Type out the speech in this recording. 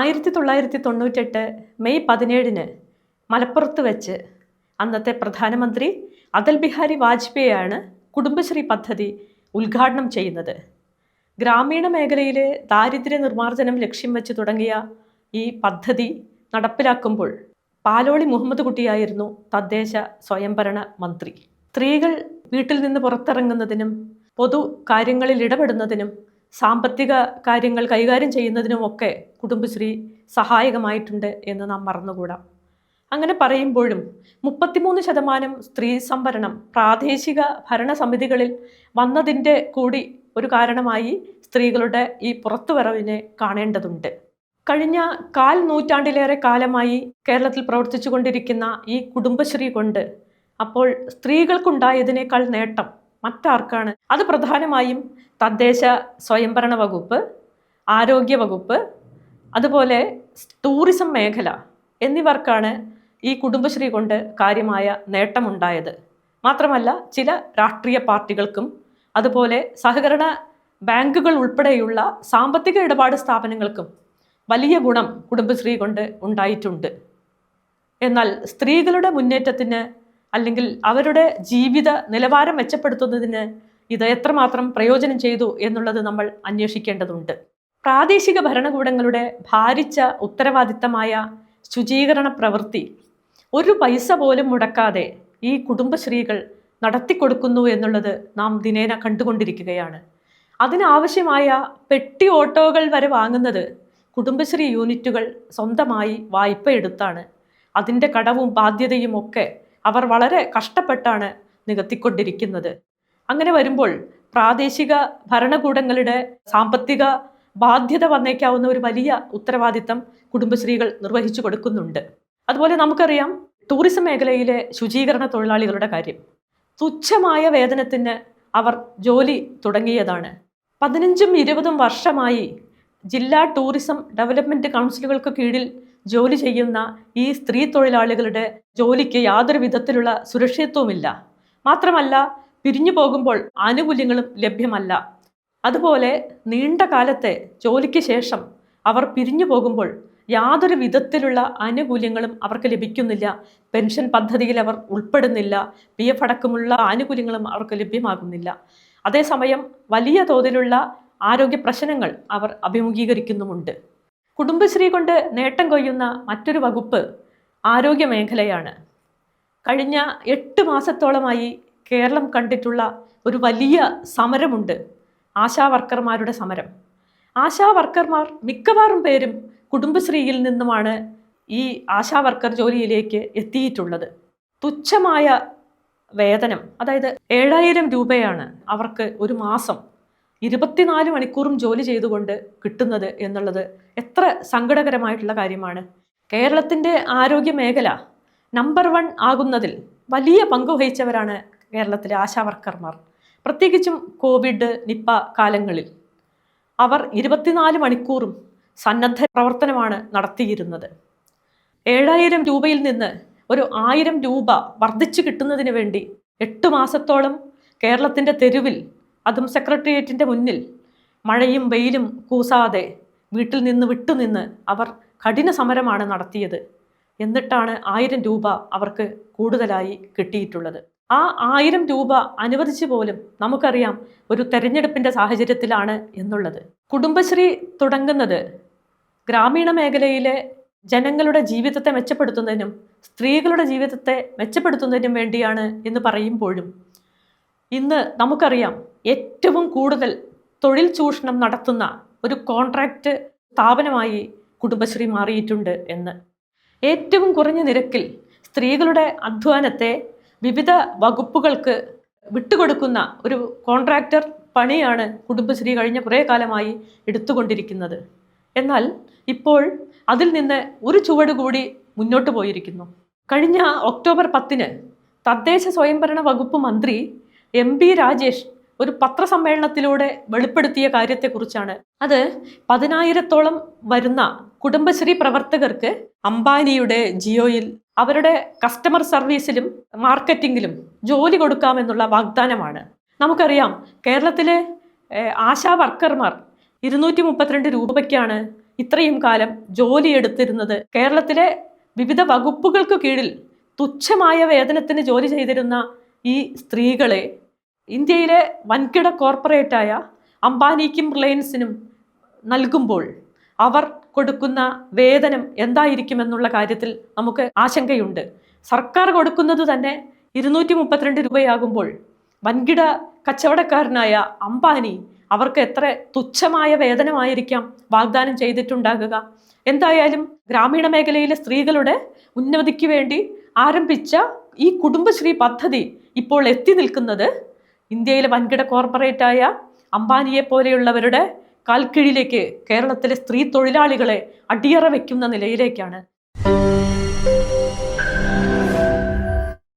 ആയിരത്തി തൊള്ളായിരത്തി തൊണ്ണൂറ്റെട്ട് മെയ് പതിനേഴിന് മലപ്പുറത്ത് വെച്ച് അന്നത്തെ പ്രധാനമന്ത്രി അടൽ ബിഹാരി വാജ്പേയിയാണ് കുടുംബശ്രീ പദ്ധതി ഉദ്ഘാടനം ചെയ്യുന്നത്. ഗ്രാമീണ മേഖലയിലെ ദാരിദ്ര്യ നിർമ്മാർജനം ലക്ഷ്യം വെച്ച് തുടങ്ങിയ ഈ പദ്ധതി നടപ്പിലാക്കുമ്പോൾ പാലോളി മുഹമ്മദ് കുട്ടിയായിരുന്നു തദ്ദേശ സ്വയംഭരണ മന്ത്രി. സ്ത്രീകൾ വീട്ടിൽ നിന്ന് പുറത്തിറങ്ങുന്നതിനും പൊതു കാര്യങ്ങളിൽ ഇടപെടുന്നതിനും സാമ്പത്തിക കാര്യങ്ങൾ കൈകാര്യം ചെയ്യുന്നതിനുമൊക്കെ കുടുംബശ്രീ സഹായകമായിട്ടുണ്ട് എന്ന് നാം മറന്നുകൂടാ. അങ്ങനെ പറയുമ്പോഴും മുപ്പത്തിമൂന്ന് ശതമാനം സ്ത്രീ സംവരണം പ്രാദേശിക ഭരണസമിതികളിൽ വന്നതിന്റെ കൂടി ഒരു കാരണമായി സ്ത്രീകളുടെ ഈ പുറത്തുവരവിനെ കാണേണ്ടതുണ്ട്. കഴിഞ്ഞ കാൽ നൂറ്റാണ്ടിലേറെ കാലമായി കേരളത്തിൽ പ്രവർത്തിച്ചു കൊണ്ടിരിക്കുന്ന ഈ കുടുംബശ്രീ കൊണ്ട് അപ്പോൾ സ്ത്രീകൾക്കുണ്ടായതിനേക്കാൾ നേട്ടം മറ്റാർക്കാണ്? അത് പ്രധാനമായും തദ്ദേശ സ്വയംഭരണ വകുപ്പ് ആരോഗ്യ വകുപ്പ് അതുപോലെ ടൂറിസം മേഖല എന്നിവർക്കാണ് ഈ കുടുംബശ്രീ കൊണ്ട് കാര്യമായ നേട്ടമുണ്ടായത്. മാത്രമല്ല ചില രാഷ്ട്രീയ പാർട്ടികൾക്കും അതുപോലെ സഹകരണ ബാങ്കുകൾ ഉൾപ്പെടെയുള്ള സാമ്പത്തിക ഇടപാട് സ്ഥാപനങ്ങൾക്കും വലിയ ഗുണം കുടുംബശ്രീ കൊണ്ട് ഉണ്ടായിട്ടുണ്ട്. എന്നാൽ സ്ത്രീകളുടെ മുന്നേറ്റത്തിന് അല്ലെങ്കിൽ അവരുടെ ജീവിത നിലവാരം മെച്ചപ്പെടുത്തുന്നതിന് ഇത് എത്രമാത്രം പ്രയോജനം ചെയ്തു എന്നുള്ളത് നമ്മൾ അന്വേഷിക്കേണ്ടതുണ്ട്. പ്രാദേശിക ഭരണകൂടങ്ങളുടെ ഭാരിച്ച ഉത്തരവാദിത്തമായ ശുചീകരണ പ്രവൃത്തി ഒരു പൈസ പോലും മുടക്കാതെ ഈ കുടുംബശ്രീകൾ നടത്തിക്കൊടുക്കുന്നു എന്നുള്ളത് നാം ദിനേന കണ്ടുകൊണ്ടിരിക്കുകയാണ്. അതിനാവശ്യമായ പെട്ടി ഓട്ടോകൾ വരെ വാങ്ങുന്നത് കുടുംബശ്രീ യൂണിറ്റുകൾ സ്വന്തമായി വായ്പ എടുത്താണ് അതിന്റെ കടവും ബാധ്യതയും ഒക്കെ അവർ വളരെ കഷ്ടപ്പെട്ടാണ് നികത്തിക്കൊണ്ടിരിക്കുന്നത്. അങ്ങനെ വരുമ്പോൾ പ്രാദേശിക ഭരണകൂടങ്ങളുടെ സാമ്പത്തിക ബാധ്യത വന്നേക്കാവുന്ന ഒരു വലിയ ഉത്തരവാദിത്തം കുടുംബശ്രീകൾ നിർവഹിച്ചു കൊടുക്കുന്നുണ്ട്. അതുപോലെ നമുക്കറിയാം ടൂറിസം മേഖലയിലെ ശുചീകരണ തൊഴിലാളികളുടെ കാര്യം. തുച്ഛമായ വേതനത്തിന് അവർ ജോലി തുടങ്ങിയതാണ്. പതിനഞ്ചും ഇരുപതും വർഷമായി ജില്ലാ ടൂറിസം ഡെവലപ്മെന്റ് കൗൺസിലുകൾക്ക് കീഴിൽ ജോലി ചെയ്യുന്ന ഈ സ്ത്രീ തൊഴിലാളികളുടെ ജോലിക്ക് യാതൊരു വിധത്തിലുള്ള സുരക്ഷിതത്വമില്ല മാത്രമല്ല പിരിഞ്ഞു പോകുമ്പോൾ ആനുകൂല്യങ്ങളും ലഭ്യമല്ല. അതുപോലെ നീണ്ട കാലത്തെ ജോലിക്ക് ശേഷം അവർ പിരിഞ്ഞു പോകുമ്പോൾ യാതൊരു വിധത്തിലുള്ള ആനുകൂല്യങ്ങളും അവർക്ക് ലഭിക്കുന്നില്ല. പെൻഷൻ പദ്ധതിയിൽ അവർ ഉൾപ്പെടുന്നില്ല. പി എഫ് അടക്കമുള്ള ആനുകൂല്യങ്ങളും അവർക്ക് ലഭ്യമാകുന്നില്ല. അതേസമയം വലിയ തോതിലുള്ള ആരോഗ്യ പ്രശ്നങ്ങൾ അവർ അഭിമുഖീകരിക്കുന്നുമുണ്ട്. കുടുംബശ്രീ കൊണ്ട് നേട്ടം കൊയ്യുന്ന മറ്റൊരു വകുപ്പ് ആരോഗ്യ മേഖലയാണ്. കഴിഞ്ഞ എട്ട് മാസത്തോളമായി കേരളം കണ്ടിട്ടുള്ള ഒരു വലിയ സമരമുണ്ട് ആശാ വർക്കർമാരുടെ സമരം. ആശാ വർക്കർമാർ മിക്കവാറും പേരും കുടുംബശ്രീയിൽ നിന്നുമാണ് ഈ ആശാ വർക്കർ ജോലിയിലേക്ക് എത്തിയിട്ടുള്ളത്. തുച്ഛമായ വേതനം അതായത് ഏഴായിരം രൂപയാണ് അവർക്ക് ഒരു മാസം ഇരുപത്തിനാല് മണിക്കൂറും ജോലി ചെയ്തുകൊണ്ട് കിട്ടുന്നത് എന്നുള്ളത് എത്ര സങ്കടകരമായിട്ടുള്ള കാര്യമാണ്. കേരളത്തിന്റെ ആരോഗ്യ മേഖല നമ്പർ വൺ ആകുന്നതിൽ വലിയ പങ്ക് വഹിച്ചവരാണ് കേരളത്തിലെ ആശാവർക്കർമാർ പ്രത്യേകിച്ചും കോവിഡ് നിപ്പ കാലങ്ങളിൽ അവർ ഇരുപത്തിനാല് മണിക്കൂറും സന്നദ്ധ പ്രവർത്തനമാണ് നടത്തിയിരുന്നത്. ഏഴായിരം രൂപയിൽ നിന്ന് ഒരു ആയിരം രൂപ വർദ്ധിച്ചു കിട്ടുന്നതിന് വേണ്ടി എട്ട് മാസത്തോളം കേരളത്തിന്റെ തെരുവിൽ അതും സെക്രട്ടേറിയറ്റിന്റെ മുന്നിൽ മഴയും വെയിലും കൂസാതെ വീട്ടിൽ നിന്ന് വിട്ടുനിന്ന് അവർ കഠിന സമരമാണ് നടത്തിയത്. എന്നിട്ടാണ് ആയിരം രൂപ അവർക്ക് കൂടുതലായി കിട്ടിയിട്ടുള്ളത്. ആ ആയിരം രൂപ അനുവദിച്ചു പോലും നമുക്കറിയാം ഒരു തെരഞ്ഞെടുപ്പിന്റെ സാഹചര്യത്തിലാണ് എന്നുള്ളത്. കുടുംബശ്രീ തുടങ്ങുന്നത് ഗ്രാമീണ മേഖലയിലെ ജനങ്ങളുടെ ജീവിതത്തെ മെച്ചപ്പെടുത്തുന്നതിനും സ്ത്രീകളുടെ ജീവിതത്തെ മെച്ചപ്പെടുത്തുന്നതിനും വേണ്ടിയാണ് എന്ന് പറയുമ്പോഴും ഇന്ന് നമുക്കറിയാം ഏറ്റവും കൂടുതൽ തൊഴിൽ ചൂഷണം നടത്തുന്ന ഒരു കോൺട്രാക്റ്റ് സ്ഥാപനമായി കുടുംബശ്രീ മാറിയിട്ടുണ്ട് എന്ന്. ഏറ്റവും കുറഞ്ഞ നിരക്കിൽ സ്ത്രീകളുടെ അധ്വാനത്തെ വിവിധ വകുപ്പുകൾക്ക് വിട്ടുകൊടുക്കുന്ന ഒരു കോൺട്രാക്ടർ പണിയാണ് കുടുംബശ്രീ കഴിഞ്ഞ കുറേ കാലമായി എടുത്തുകൊണ്ടിരിക്കുന്നത്. എന്നാൽ ഇപ്പോൾ അതിൽ നിന്ന് ഒരു ചുവട് കൂടി മുന്നോട്ട് പോയിരിക്കുന്നു. കഴിഞ്ഞ ഒക്ടോബർ പത്തിന് തദ്ദേശ സ്വയംഭരണ വകുപ്പ് മന്ത്രി എം പി രാജേഷ് ഒരു പത്രസമ്മേളനത്തിലൂടെ വെളിപ്പെടുത്തിയ കാര്യത്തെക്കുറിച്ചാണ്. അത് പതിനായിരത്തോളം വരുന്ന കുടുംബശ്രീ പ്രവർത്തകർക്ക് അംബാനിയുടെ ജിയോയിൽ അവരുടെ കസ്റ്റമർ സർവീസിലും മാർക്കറ്റിങ്ങിലും ജോലി കൊടുക്കാമെന്നുള്ള വാഗ്ദാനമാണ്. നമുക്കറിയാം കേരളത്തിലെ ആശാ വർക്കർമാർ ഇരുന്നൂറ്റി മുപ്പത്തിരണ്ട് രൂപയ്ക്കാണ് ഇത്രയും കാലം ജോലിയെടുത്തിരുന്നത് കേരളത്തിലെ വിവിധ വകുപ്പുകൾക്ക് കീഴിൽ തുച്ഛമായ വേതനത്തിന് ജോലി ചെയ്തിരുന്ന ഈ സ്ത്രീകളെ ഇന്ത്യയിലെ വൻകിട കോർപ്പറേറ്റായ അംബാനിക്കും റിലയൻസിനും നൽകുമ്പോൾ അവർ കൊടുക്കുന്ന വേതനം എന്തായിരിക്കുമെന്നുള്ള കാര്യത്തിൽ നമുക്ക് ആശങ്കയുണ്ട്. സർക്കാർ കൊടുക്കുന്നത് തന്നെ ഇരുന്നൂറ്റി മുപ്പത്തിരണ്ട് രൂപയാകുമ്പോൾ വൻകിട കച്ചവടക്കാരനായ അംബാനി അവർക്ക് എത്ര തുച്ഛമായ വേതനമായിരിക്കാം വാഗ്ദാനം ചെയ്തിട്ടുണ്ടാകുക? എന്തായാലും ഗ്രാമീണ മേഖലയിലെ സ്ത്രീകളുടെ ഉന്നതിക്ക് വേണ്ടി ആരംഭിച്ച ഈ കുടുംബശ്രീ പദ്ധതി ഇപ്പോൾ എത്തി നിൽക്കുന്നത് ഇന്ത്യയിലെ വൻകിട കോർപ്പറേറ്റായ അംബാനിയെ പോലെയുള്ളവരുടെ കാൽക്കീഴിലേക്ക് കേരളത്തിലെ സ്ത്രീ തൊഴിലാളികളെ അടിയറ വയ്ക്കുന്ന നിലയിലേക്കാണ്.